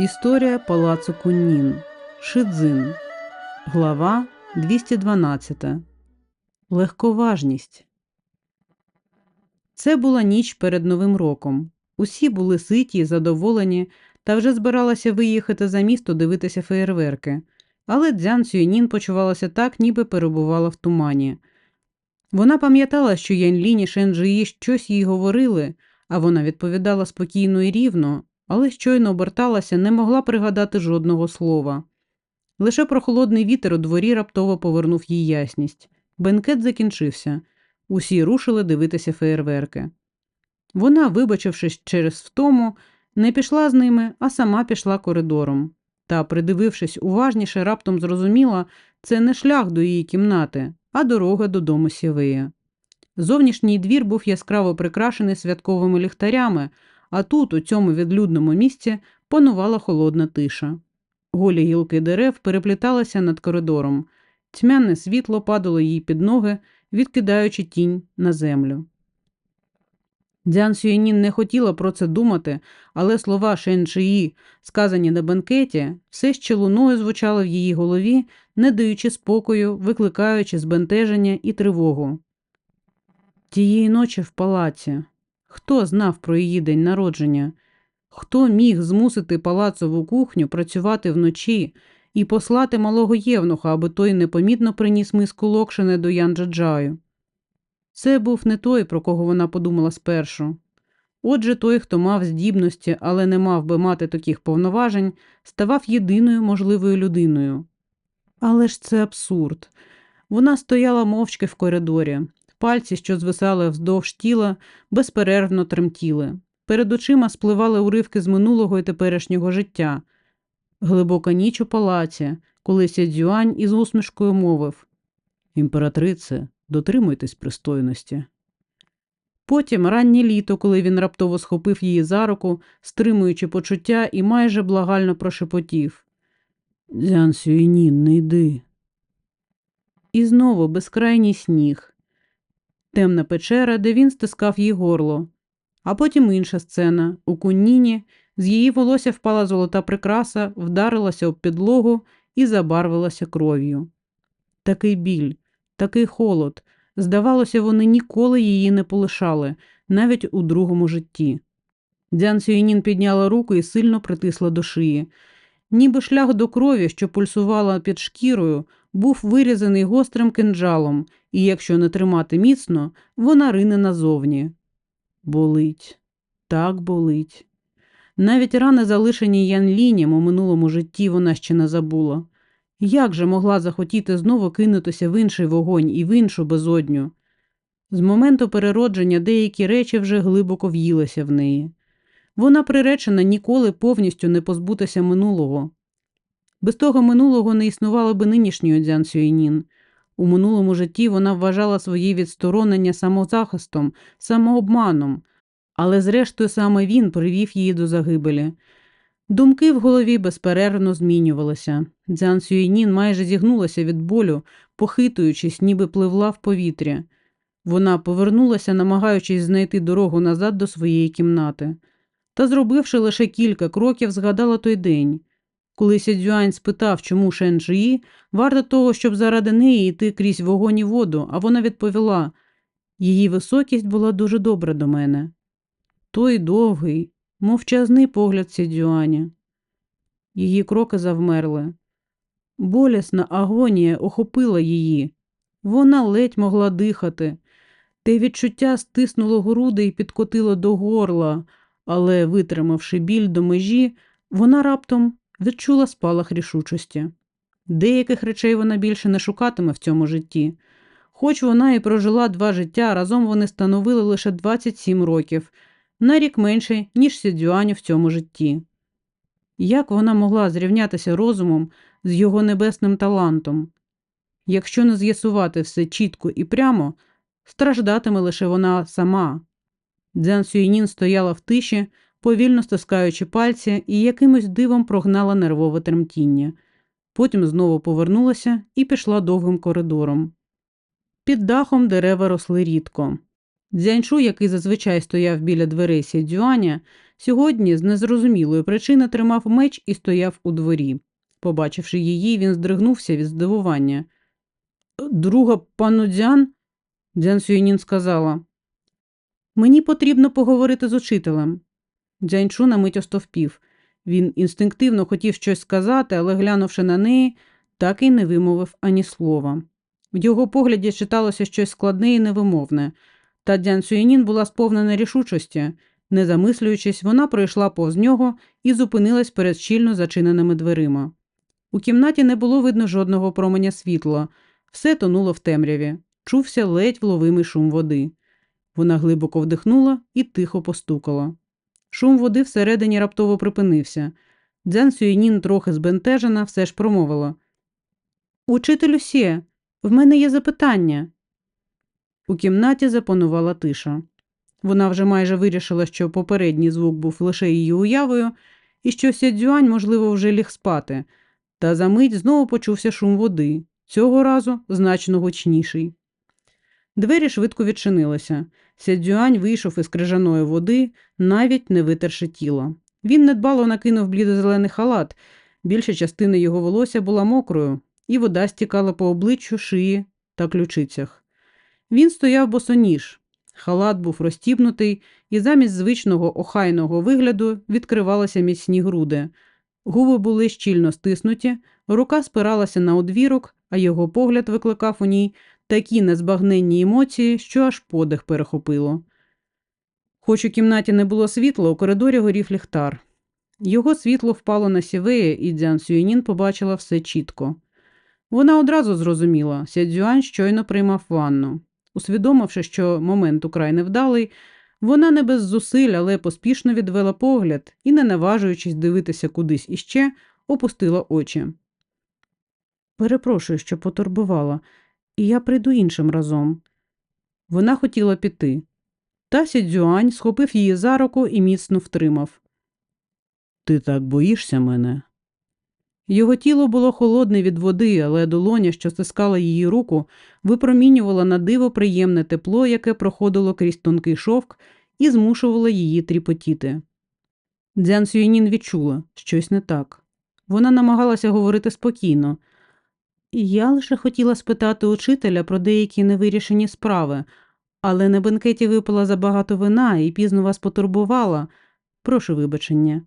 Історія палацу Куннін. Шидзин. Глава 212. Легковажність. Це була ніч перед Новим роком. Усі були ситі задоволені та вже збиралася виїхати за місто дивитися феєрверки. Але Дзян Сюєнін почувалася так, ніби перебувала в тумані. Вона пам'ятала, що Яньлінь і Шенджиї щось їй говорили, а вона відповідала спокійно і рівно, але щойно оберталася, не могла пригадати жодного слова. Лише прохолодний вітер у дворі раптово повернув їй ясність. Бенкет закінчився. Усі рушили дивитися феєрверки. Вона, вибачившись через втому, не пішла з ними, а сама пішла коридором. Та, придивившись уважніше, раптом зрозуміла, це не шлях до її кімнати, а дорога додому Сєвея. Зовнішній двір був яскраво прикрашений святковими ліхтарями, а тут, у цьому відлюдному місці, панувала холодна тиша. Голі гілки дерев перепліталися над коридором, тьмяне світло падало їй під ноги, відкидаючи тінь на землю. Дзян Сюєнін не хотіла про це думати, але слова Шенчиї, сказані на бенкеті, все ще луною звучали в її голові, не даючи спокою, викликаючи збентеження і тривогу. Тієї ночі в палаці. Хто знав про її день народження? Хто міг змусити палацову кухню працювати вночі і послати малого євнуха, аби той непомітно приніс миску локшини до Янджаджаю? Це був не той, про кого вона подумала спершу. Отже, той, хто мав здібності, але не мав би мати таких повноважень, ставав єдиною можливою людиною. Але ж це абсурд. Вона стояла мовчки в коридорі, пальці, що звисали вздовж тіла, безперервно тремтіли. Перед очима спливали уривки з минулого і теперішнього життя. Глибока ніч у палаці, коли Сядзюань із усмішкою мовив Імператрице, дотримуйтесь пристойності. Потім раннє літо, коли він раптово схопив її за руку, стримуючи почуття, і майже благально прошепотів Дзян Сюєнін, не йди. І знову безкрайній сніг, темна печера, де він стискав їй горло. А потім інша сцена у кунніні з її волосся впала золота прикраса, вдарилася об підлогу і забарвилася кров'ю. Такий біль, такий холод. Здавалося, вони ніколи її не полишали, навіть у другому житті. Дзян Сюєнін підняла руку і сильно притисла до шиї. Ніби шлях до крові, що пульсувала під шкірою, був вирізаний гострим кинджалом, і якщо не тримати міцно, вона рине назовні. Болить, так болить. Навіть рани, залишені Янліням у минулому житті, вона ще не забула. Як же могла захотіти знову кинутися в інший вогонь і в іншу безодню? З моменту переродження деякі речі вже глибоко в'їлися в неї. Вона приречена ніколи повністю не позбутися минулого. Без того минулого не існувало би нинішньої Дзян Сюєнін. У минулому житті вона вважала свої відсторонення самозахистом, самообманом, але зрештою саме він привів її до загибелі. Думки в голові безперервно змінювалися. Дзян Сюєнін майже зігнулася від болю, похитуючись, ніби пливла в повітрі. Вона повернулася, намагаючись знайти дорогу назад до своєї кімнати. Та, зробивши лише кілька кроків, згадала той день. Коли Сядзюань спитав, чому Шенджиї, варто того, щоб заради неї йти крізь вогонь і воду, а вона відповіла її високість була дуже добра до мене. Той довгий, мовчазний погляд Сядзюаня. Її кроки завмерли. Болісна агонія охопила її. Вона ледь могла дихати. Те відчуття стиснуло груди і підкотило до горла, але, витримавши біль до межі, вона раптом відчула спалах рішучості. Деяких речей вона більше не шукатиме в цьому житті. Хоч вона і прожила два життя, разом вони становили лише 27 років, на рік менше, ніж Сідзюаню в цьому житті. Як вона могла зрівнятися розумом з його небесним талантом? Якщо не з'ясувати все чітко і прямо, страждатиме лише вона сама. Дзян Сюєнін стояла в тиші, повільно стискаючи пальці, і якимось дивом прогнала нервове тремтіння. Потім знову повернулася і пішла довгим коридором. Під дахом дерева росли рідко. Дзяньшу, який зазвичай стояв біля дверей Сідзюаня, Сьогодні з незрозумілої причини тримав меч і стояв у дворі. Побачивши її, він здригнувся від здивування. Друга пану Дзян, Дзян Сюєнін сказала. Мені потрібно поговорити з учителем. Дзяньчу на мить остовпів. Він інстинктивно хотів щось сказати, але, глянувши на неї, так і не вимовив ані слова. В його погляді читалося щось складне і невимовне, та Дзян Сюєнін була сповнена рішучості. Не замислюючись, вона пройшла повз нього і зупинилась перед щільно зачиненими дверима. У кімнаті не було видно жодного променя світла, все тонуло в темряві, чувся ледь вловимий шум води. Вона глибоко вдихнула і тихо постукала. Шум води всередині раптово припинився. Дзян Сюєнін, трохи збентежена, все ж промовила. Учителю Сє, в мене є запитання. У кімнаті запанувала тиша. Вона вже майже вирішила, що попередній звук був лише її уявою, і що Сядзюань, можливо, вже ліг спати, та за мить знову почувся шум води, цього разу значно гучніший. Двері швидко відчинилися. Сядзюань вийшов із крижаної води, навіть не витерши тіла. Він недбало накинув блідозелений халат, більша частина його волосся була мокрою, і вода стікала по обличчю, шиї та ключицях. Він стояв босоніж. Халат був розтібнутий, і замість звичного охайного вигляду відкривалися міцні груди. Губи були щільно стиснуті, рука спиралася на одвірок, а його погляд викликав у ній такі незбагненні емоції, що аж подих перехопило. Хоч у кімнаті не було світла, у коридорі горів ліхтар. Його світло впало на сівеє, і Дзян Сюєнін побачила все чітко. Вона одразу зрозуміла, Сядзюань щойно приймав ванну. Усвідомивши, що момент украй невдалий, вона не без зусиль, але поспішно відвела погляд і, не наважуючись дивитися кудись іще, опустила очі. Перепрошую, що потурбувала, і я прийду іншим разом. Вона хотіла піти. Та Сідзюань схопив її за руку і міцно втримав. Ти так боїшся мене? Його тіло було холодне від води, але долоня, що стискала її руку, випромінювала на диво приємне тепло, яке проходило крізь тонкий шовк, і змушувало її тріпотіти. Дзян Сюєнін відчула щось не так. Вона намагалася говорити спокійно. Я лише хотіла спитати учителя про деякі невирішені справи, але на бенкеті випила забагато вина і пізно вас потурбувала. Прошу вибачення.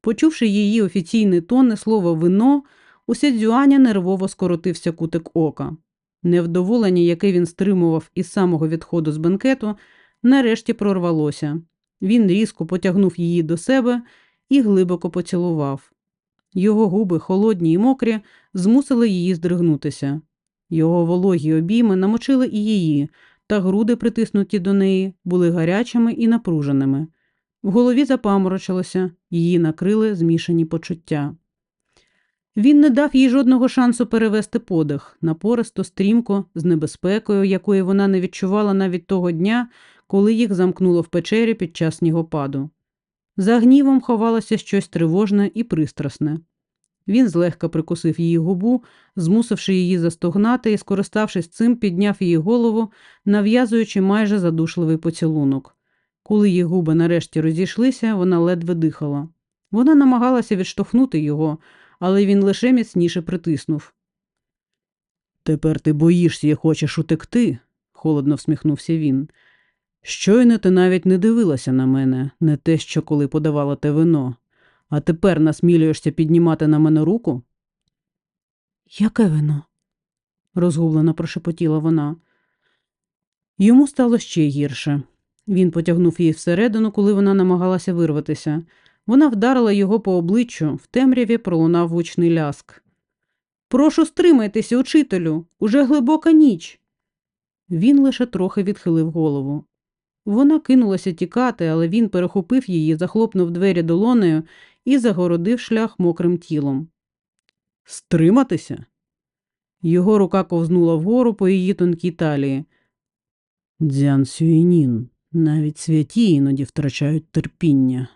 Почувши її офіційний тон і слово вино, у Сядзюаня нервово скоротився кутик ока. Невдоволення, яке він стримував із самого відходу з бенкету, нарешті прорвалося. Він різко потягнув її до себе і глибоко поцілував. Його губи, холодні й мокрі, змусили її здригнутися. Його вологі обійми намочили і її, та груди, притиснуті до неї, були гарячими і напруженими. В голові запаморочилося, її накрили змішані почуття. Він не дав їй жодного шансу перевести подих, напористо, стрімко, з небезпекою, якої вона не відчувала навіть того дня, коли їх замкнуло в печері під час снігопаду. За гнівом ховалося щось тривожне і пристрасне. Він злегка прикусив її губу, змусивши її застогнати і, скориставшись цим, підняв її голову, нав'язуючи майже задушливий поцілунок. Коли її губи нарешті розійшлися, вона ледве дихала. Вона намагалася відштовхнути його, але він лише міцніше притиснув. Тепер ти боїшся і хочеш утекти, холодно всміхнувся він. Щойно ти навіть не дивилася на мене, не те, що коли подавала те вино, а тепер насмілюєшся піднімати на мене руку? Яке вино? розгублено прошепотіла вона. Йому стало ще гірше. Він потягнув її всередину, коли вона намагалася вирватися. Вона вдарила його по обличчю, в темряві пролунав гучний ляск. Прошу, стримайтеся, учителю, уже глибока ніч. Він лише трохи відхилив голову. Вона кинулася тікати, але він перехопив її, захлопнув двері долонею і загородив шлях мокрим тілом. Стриматися? Його рука ковзнула вгору по її тонкій талії. Дзян Сюєнін, навіть святі іноді втрачають терпіння.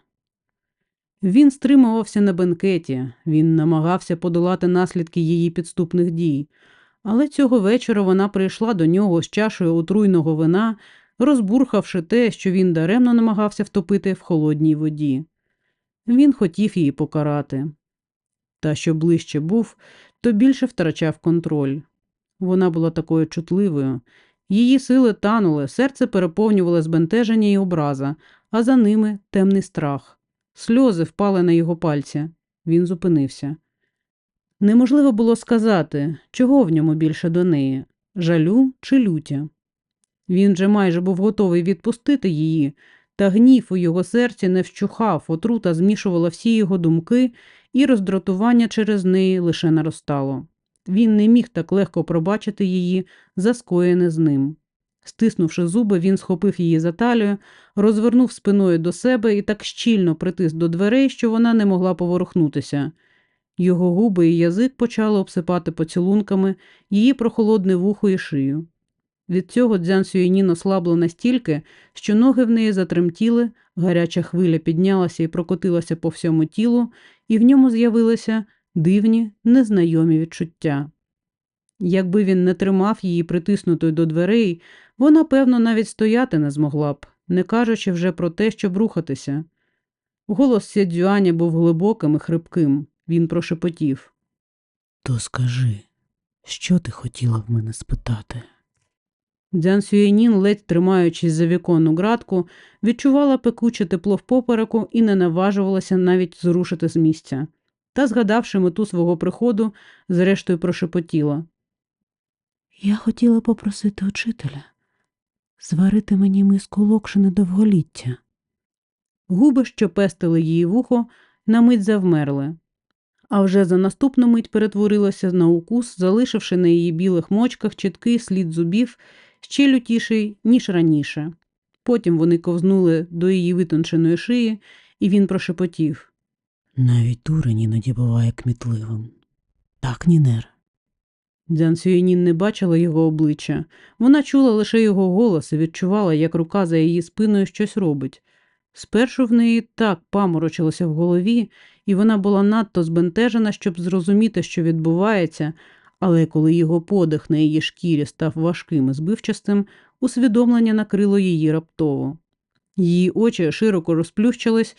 Він стримувався на бенкеті, він намагався подолати наслідки її підступних дій, але цього вечора вона прийшла до нього з чашею отруйного вина, розбурхавши те, що він даремно намагався втопити в холодній воді. Він хотів її покарати. Та що ближче був, то більше втрачав контроль. Вона була такою чутливою. Її сили танули, серце переповнювало збентеження і образа, а за ними темний страх. Сльози впали на його пальці. Він зупинився. Неможливо було сказати, чого в ньому більше до неї жалю чи люття. Він же майже був готовий відпустити її, та гнів у його серці не вщухав, отрута змішувала всі його думки, і роздратування через неї лише наростало. Він не міг так легко пробачити її, за скоєне з ним. Стиснувши зуби, він схопив її за талію, розвернув спиною до себе і так щільно притис до дверей, що вона не могла поворухнутися. Його губи і язик почали обсипати поцілунками її прохолодне вухо і шию. Від цього Дзян Сюєнін ослабла настільки, що ноги в неї затремтіли, гаряча хвиля піднялася і прокотилася по всьому тілу, і в ньому з'явилися дивні, незнайомі відчуття. Якби він не тримав її притиснутою до дверей, вона, певно, навіть стояти не змогла б, не кажучи вже про те, щоб рухатися. Голос Сєдзюаня був глибоким і хрипким. Він прошепотів. То скажи, що ти хотіла в мене спитати? Дзян Сюєнін, ледь тримаючись за віконну градку, відчувала пекуче тепло в попереку і не наважувалася навіть зрушити з місця. Та, згадавши мету свого приходу, зрештою прошепотіла. Я хотіла попросити учителя зварити мені миску локшини довголіття. Губи, що пестили її вухо, на мить завмерли, а вже за наступну мить перетворилося на укус, залишивши на її білих мочках чіткий слід зубів, ще лютіший, ніж раніше. Потім вони ковзнули до її витонченої шиї, і він прошепотів. Навіть дурень іноді буває кмітливим. Так, Нінер. Дзян Сюєнін не бачила його обличчя. Вона чула лише його голос і відчувала, як рука за її спиною щось робить. Спершу в неї так паморочилося в голові, і вона була надто збентежена, щоб зрозуміти, що відбувається, але коли його подих на її шкірі став важким і збивчастим, усвідомлення накрило її раптово. Її очі широко розплющились,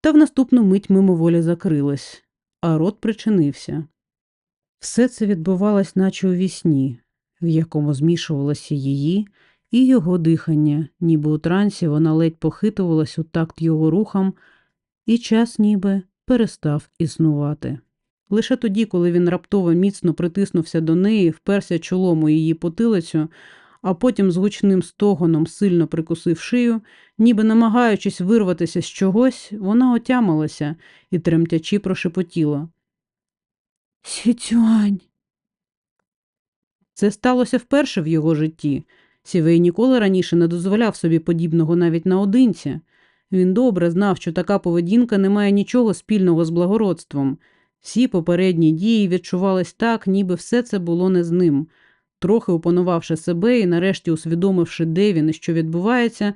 та в наступну мить мимоволі закрились, а рот причинився. Все це відбувалось, наче у вісні, в якому змішувалося її і його дихання, ніби у трансі вона ледь похитувалась у такт його рухам, і час ніби перестав існувати. Лише тоді, коли він раптово міцно притиснувся до неї, вперся чолом у її потилицю, а потім з гучним стогоном сильно прикусив шию, ніби намагаючись вирватися з чогось, вона отямилася і тремтячи прошепотіла. Сітюань. Це сталося вперше в його житті. Сівей ніколи раніше не дозволяв собі подібного навіть наодинці. Він добре знав, що така поведінка не має нічого спільного з благородством. Всі попередні дії відчувались так, ніби все це було не з ним. Трохи опанувавши себе і нарешті усвідомивши, де він і що відбувається,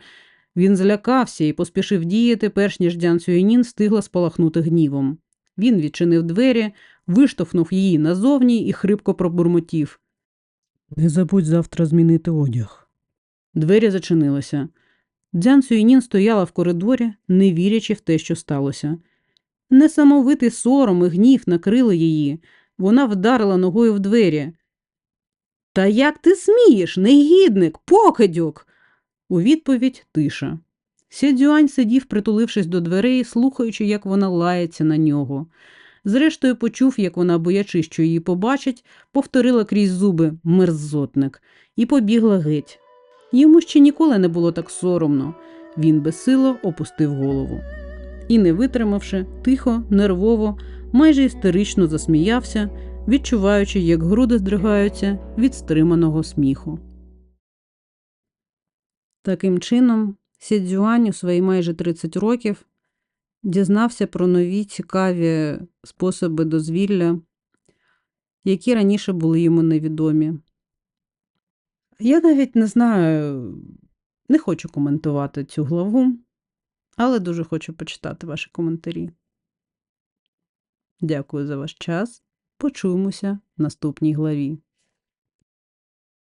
він злякався і поспішив діяти, перш ніж Дзян Сюєнін встигла спалахнути гнівом. Він відчинив двері, виштовхнув її назовні і хрипко пробурмотів. Не забудь завтра змінити одяг. Двері зачинилися. Дзян Сюєнін стояла в коридорі, не вірячи в те, що сталося. Несамовитий сором і гнів накрили її. Вона вдарила ногою в двері. Та як ти смієш, негідник, покидьок? У відповідь тиша. Сідзюань сидів, притулившись до дверей, слухаючи, як вона лається на нього. Зрештою, почув, як вона, боячись, що її побачить, повторила крізь зуби мерзотник і побігла геть. Йому ще ніколи не було так соромно. Він безсило опустив голову. І, не витримавши, тихо, нервово, майже істерично засміявся, відчуваючи, як груди здригаються від стриманого сміху. Таким чином, Сідзюань у свої майже 30 років дізнався про нові цікаві способи дозвілля, які раніше були йому невідомі. Я навіть не знаю, не хочу коментувати цю главу, але дуже хочу почитати ваші коментарі. Дякую за ваш час. Почуємося в наступній главі.